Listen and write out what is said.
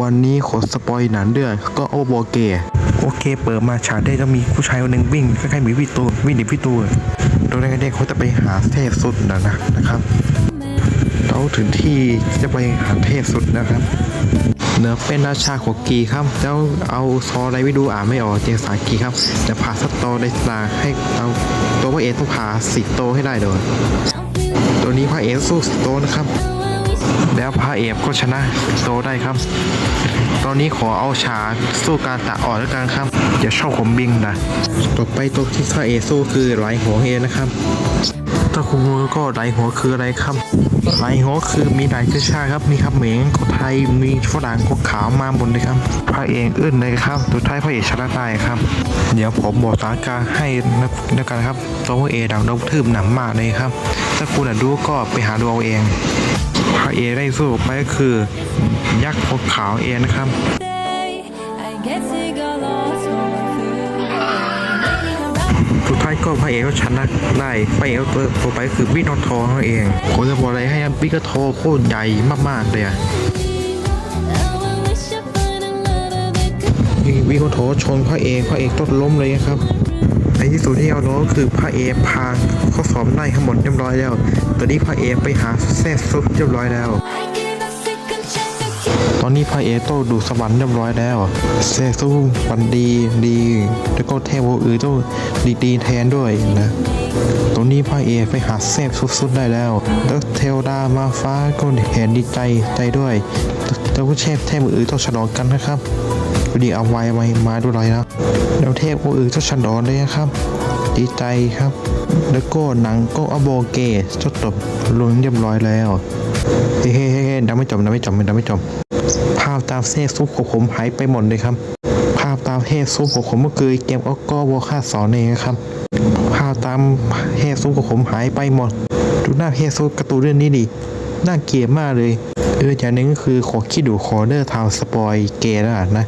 วันนี้ขอสปอยหนังเดือดก็โอโบเกโอเค เปิดมาฉากได้ต้องมีผู้ชายคนหนึ่งวิ่งคล้ายๆหมีพี่ตูนวิ่งหนีพี่ตูนโดยในเด็กเขาจะไปหาเทพสุดนะนะนะครับเราถึงที่จะไปหาเทพสุดนะครับเนื้อเป็นราชาของกีครับ แล้วเอาซออะไรไม่ดูอ่านไม่ออกเจงภาษากีครับแต่พาสโตได้ตาให้เอาตัวพระเอกต้องพาสิโตให้ได้โดยตัวนี้พระเอกสู้สิโตนะครับ แล้วพระเอกก็ชนะโตได้ครับ ตอนนี้ขอเอาชาสู้การตะอ่อนแล้วกันครับอย่าชอบผมบิงนะต่อไปตัวที่พระเอกสู้คือไหลหัวเฮนะครับ คุณรู้ก็ไหลหัวคืออะไรครับไหลหัวคือมีหลายเชื้อชาติครับ มีครับเหมงคนไทย มีฝรั่งคนขาวมาบนเลยครับพระเอกอึ้นเลยครับสุดท้ายพระเอกชนะได้ครับ เดี๋ยวผมบอกสถานการณ์ให้นะนะกันครับตัวพระเอกดังดงทืบหนังมากเลยครับ ถ้าคุณอยากดูก็ไปหาดูเอาเอง พระเอกได้สู้ไปก็คือ ยักษ์คนขาวเองนะครับ I guess it got lost ก็พระเอกก็ชนะได้พระเอกตัวตัวไปก็คือบิ๊กนอทองนั่นเองผมจะบอกอะไรให้ครับบิ๊กทอโคตรใหญ่มากๆเลยอะ Oh, I wish I find a love that could บิ๊กทอชนพระเอกพระเอกต้นล้มเลยครับในที่สุดที่เอาล้อก็คือพระเอกพาข้อสอบได้ทั้งหมดเรียบร้อยแล้วตอนนี้พระเอกไปหาแซ่ซุปเรียบร้อยแล้ว ตอนนี้พระเอกโตดูสวรรค์เรียบร้อยแล้วแซ่ซุปวันดีดี แล้วก็เทวอื่นต้องดีดีแทนด้วยนะตอนนี้พระเอกไปหาแซ่สุดๆได้แล้ว แล้วเทวดามาฟ้าก็เห็นดีใจใจด้วยแต่ผู้เทพเทพอื่นต้องฉลองกันนะครับดีเอาไว้มามาด้วยนะแล้วเทพอื่นต้องฉลองเลยนะครับดีใจครับ แล้วก็หนังก็อโบเกสจบจบลงเรียบร้อยแล้ว เฮ้เฮ้เฮ้ดังไม่จบดังไม่จบดังไม่จบาพตามเซซุปของผมหายไปหมดเลยครับ ภาพตามเฮซุปของผมก็คือเกมออกก็วอค่าสอนเองครับ ภาพตามเฮซุปของผมหายไปหมด ดูหน้าเฮซุปกระตูนเรื่องนี้ดิ น่าเกลียดมากเลยเอออย่างหนึงก็คือขอคิดดูขอเดอร์ทาวสปอยเกย์แล้วนะ